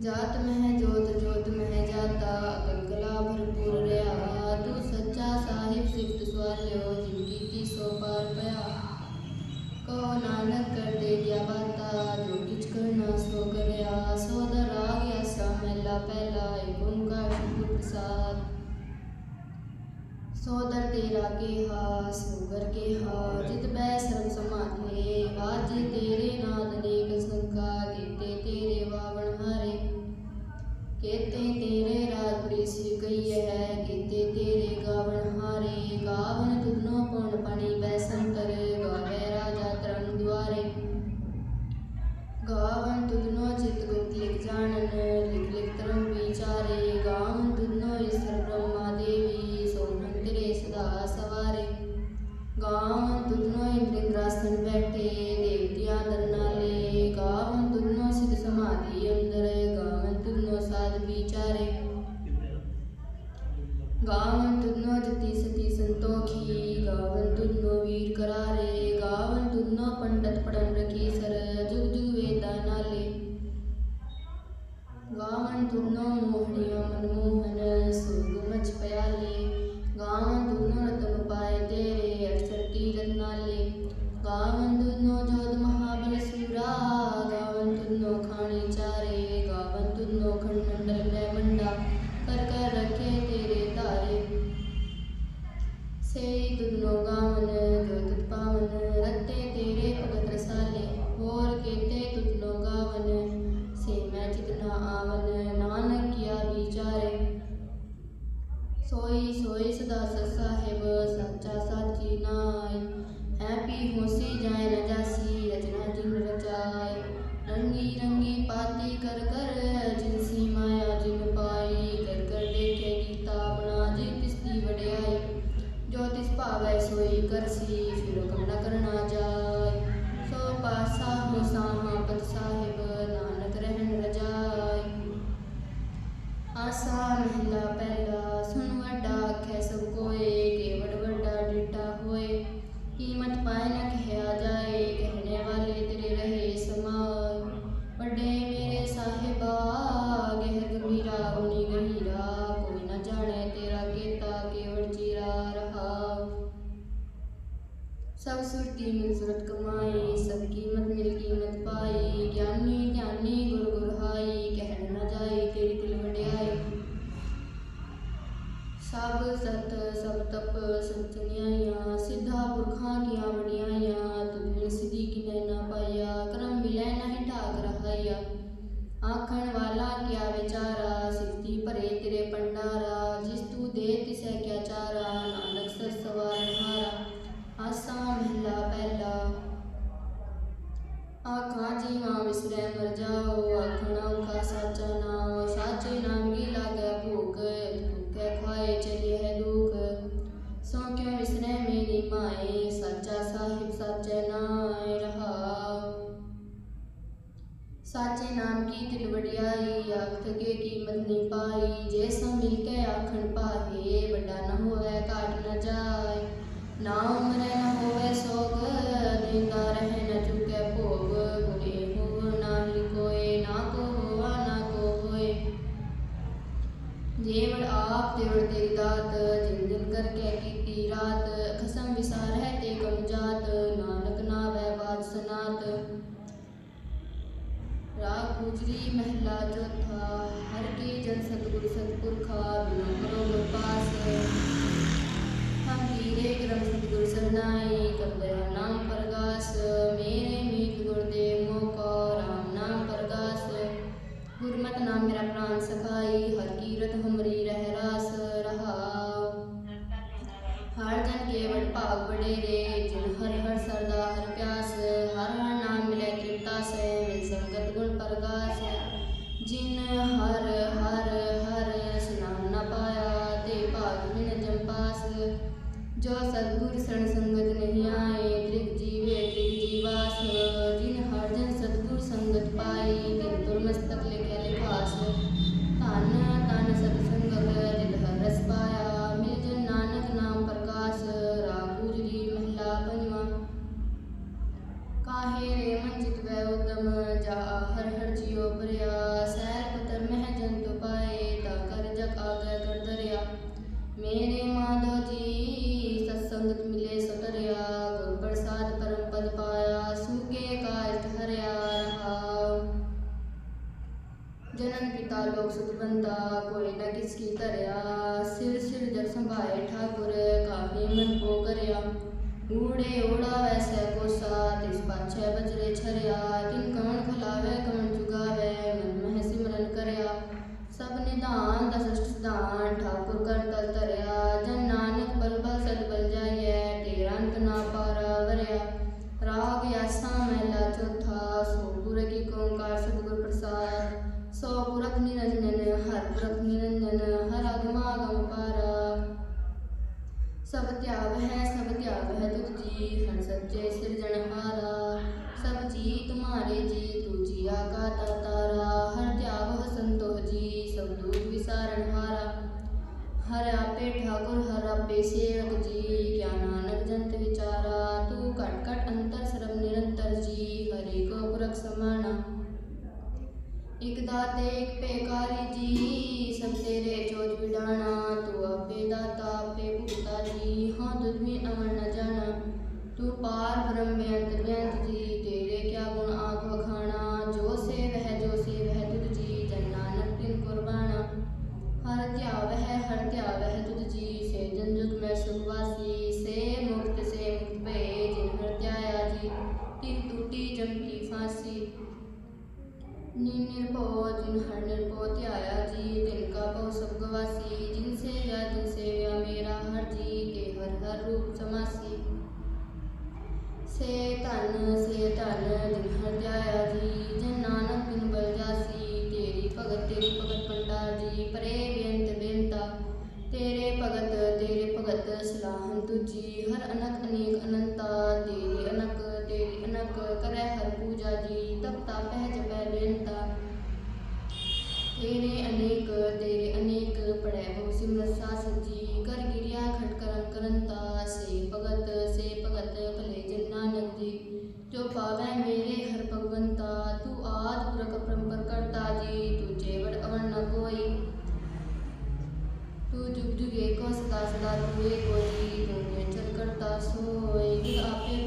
ਜਾਤ ਮਹਿ ਜੋਤ ਜੋਤ ਮਹਿ ਜਾਤਾ ਗੰਗਲਾ ਭਰਪੂਰ ਰਿਆ ਤੂੰ ਸੱਚਾ ਸਾਹਿਬ ਸਿਫਤ ਸਵਾਰ ਲਿਓ ਜਿੰਦਗੀ ਕੀ ਸੋ ਪਾਰ ਪਿਆ। ਕੋ ਨਾਨਕ ਕਰ ਦੇ ਗਿਆ ਬਾਤਾ, ਜੋ ਕਿਛ ਕਰਨਾ ਸੋ ਕਰਿਆ। ਸੋ ਦਰਾ ਗਿਆ ਸਮੈਲਾ ਪਹਿਲਾ ਏਕ ਓੰਕਾਰ ਸ਼ੁਭ ਪ੍ਰਸਾਦ। ਸੋਦਰ ਤੇਰਾ ਕੇ ਹਾ ਸੋਗਰ ਕੇ ਹਾ ਜਿਤ ਬੈ ਸਰਬ ਸਮਾਧੇ ਬਾਜੀ ਤੇਰੇ ਨਾਦ ਨੇਕ ਸੰਕਾ It's. نظر کے کی کی رات قسم وسار ہے تے کمجات نانکنا و بادسنات راگ گجری محلہ جو تھا ہر کی جن ستگر ستگر کھا بنو گرو پاس ہم ہیرے گرم ستگر سرنائی کب نام پرگاس જો સદગુર સણસંગત નહીં આએ छरिया बूढ़े ओढ़ावे से कोसा तिस पाछे बजरे छरिया तिन कौन खलावे कौन चुगावे मन मह सिमरन करया सब निधान दस सिद्धान ठाकुर करता تٹ کٹ انترتر جی ہر ایک پرک سک دے بےکاری جی سب ਸੇ ਧਨ ਸੇ ਧਨ ਦਿਨ ਹਰ ਧਿਆਇਆ ਜੀ, ਜਨ ਨਾਨਕ ਬਿਨ ਬਲ ਜਾਸੀ ਤੇਰੀ ਭਗਤ ਤੇਰੀ ਭਗਤ ਪੰਡਾ ਜੀ, ਪਰੇ ਬੇਅੰਤ ਬੇਅੰਤਾ, ਤੇਰੇ ਭਗਤ ਤੇਰੇ ਭਗਤ ਸਲਾਹਨ ਤੁਜੀ ਹਰ ਅਨਕ ਅਨੇਕ ਅਨੰਤਾ, ਤੇਰੀ ਅਨਕ ਤੇਰੀ ਅਨਕ ਕਰੈ ਹਰ ਪੂਜਾ ਜੀ ਤਪਤਾ ਪਹਿ ਜਪੈ ਬੇਅੰਤਾ। ਤੇਰੇ ਅਨੇਕ ਤੇਰੇ ਅਨੇਕ ਪੜੈ ਬਹੁ ਸਿਮਰਤ ਸਾਸਨ ਜੀ, ਕਰ ਗਿਰਿਆ ਖਟ ਕਰਨ ਕਰੰਤਾ, ਸੇ ਭਗਤ पावे मेरे हर भगवंता तू आद पुरख परंपर करता जी तू जेवर अवर न कोई तू जुग जुग एको सदा सदा तू एको जी तू निरंतर करता सोई गुर आपे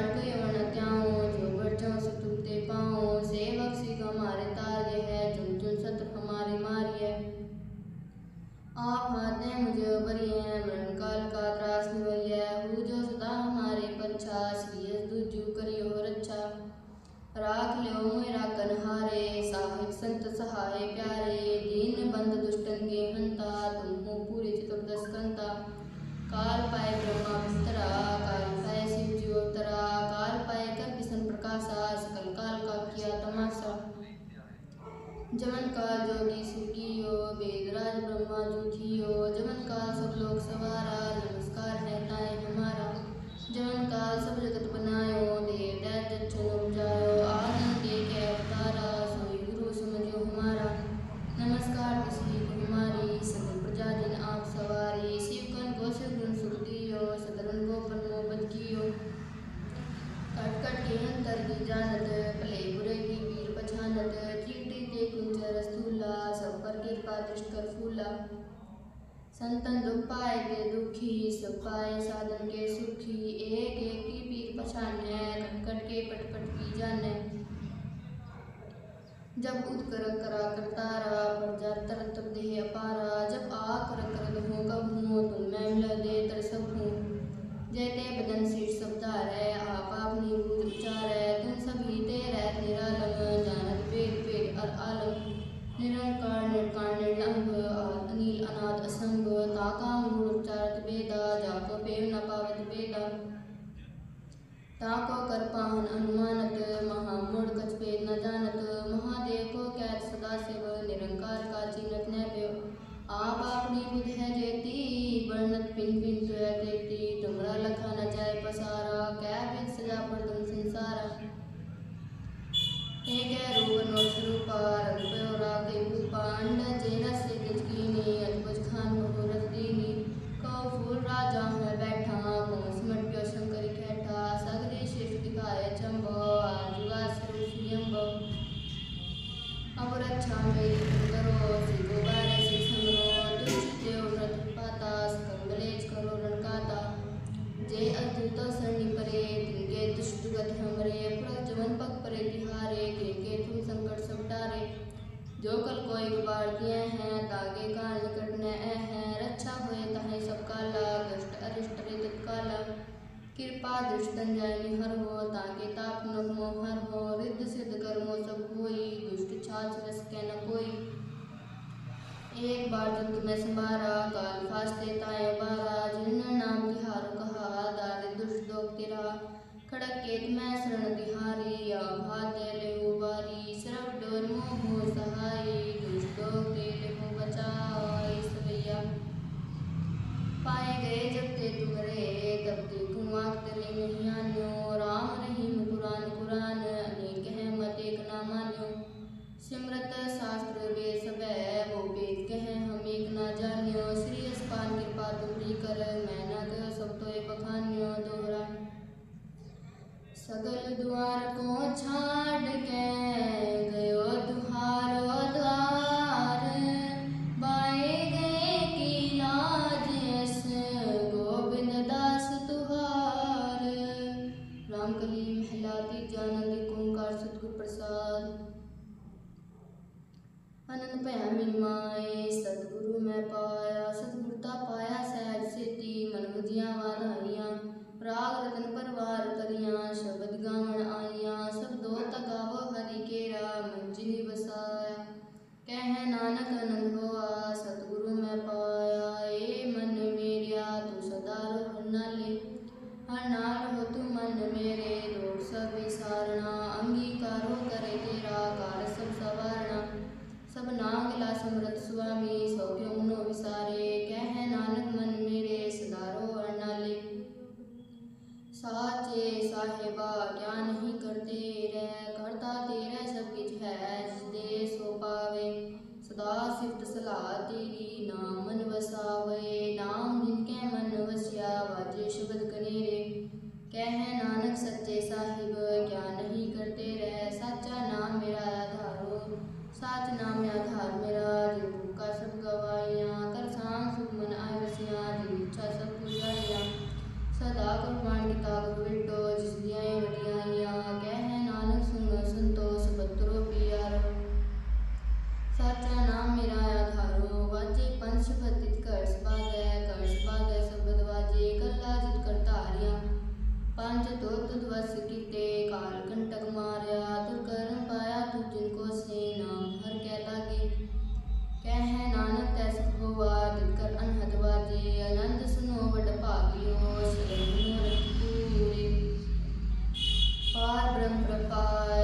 or to کیو جمن کا سب لوگ سوارا نمسکار رہتا ہے ہمارا جمن کا سب جگت بناؤ دیو دید چنم جاؤ آدم کے کے اوتارا سوئی گرو سمجھو ہمارا نمسکار کسی کو ہماری سگن پرجا جن آپ سواری سیوکن کو سگن سکھ دیو کو پن محبت کٹ کٹ کے انتر کی جانت پیر پچانے پٹ پٹ جب ات کرا کر تارا تر تبدی اپ جب آ کر دھو گا کی سن دوں پہ ہمیں مائیں سدگرو میں پائے ساچے صاحبہ کیا نہیں کرتے رہ کرتا تیرا سب کچھ ہے جدے سو پاوے صدا صفت صلاح تیری نامن وساوے نام جن کے من وسیا واجے شبد کنیرے کہہ نانک سچے صاحب کیا दुर्धवस कीते काल कंटक मारिया तुर करम पाया तू जिनको से नाम हर कह लागे कह नानक तैस होवा दिल कर अनहद वाजे आनंद सुनो वड भागियो सरे मनोरथ पूरे पार ब्रह्म प्रपार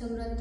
સંગ્રહ